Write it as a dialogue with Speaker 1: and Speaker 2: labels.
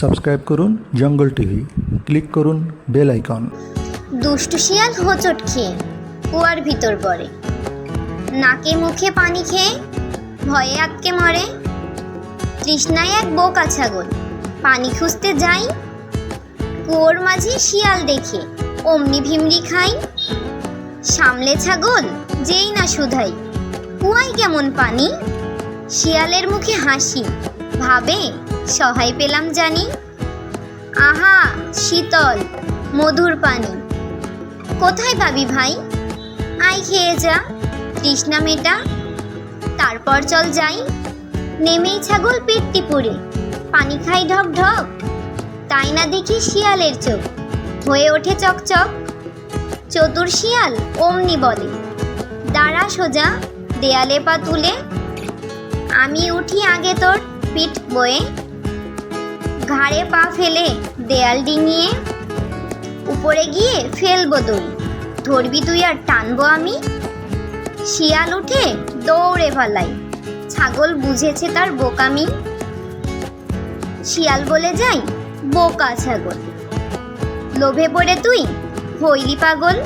Speaker 1: Subscribe করুন jungle TV. Click করুন bell icon.
Speaker 2: দুষ্টু শিয়াল হোঁচট খেয়ে কুয়ার ভিতর পড়ে। নাকে মুখে পানি খেয়ে ভয়ে আটকে মরে। তৃষ্ণায় এক বোকা ছাগল। পানি খুঁজতে যাই কুয়োর মাঝে শিয়াল দেখে। অমনি ভিমড়ি খাই। সামলে ছাগল, যেই না শুধাই। কুয়ায় কেমন পানি? শিয়ালের মুখে হাসি। ভাবে সহায় পেলাম জানি। আহা, শীতল, মধুর পানি। কোথায় পাবি ভাই? আই খেয়ে যা, তৃষ্ণা মেটা। তারপর চল যাই। নেমেই ছাগল পেটটি পুড়ে। পানি খাই ঢক ঢক। তাই না দেখি শিয়ালের চোখ। হয়ে ওঠে চকচক। চতুর শিয়াল অমনি বলে, দাঁড়া সোজা, দেয়ালে পা তুলে। আমি উঠি আগে তোর পিঠ বয়ে। ঘাড়ে পা ফেলে দেয়াল ডিঙিয়ে উপরে গিয়ে ফেলব দড়ি। ধরবি তুই আর টানবো আমি। শিয়াল উঠে দৌড়ে পালাই। ছাগল বুঝেছে তার বোকামি। শিয়াল বলে, যাই, বোকা ছাগল। লোভে পড়ে তুই, হইলি পাগল।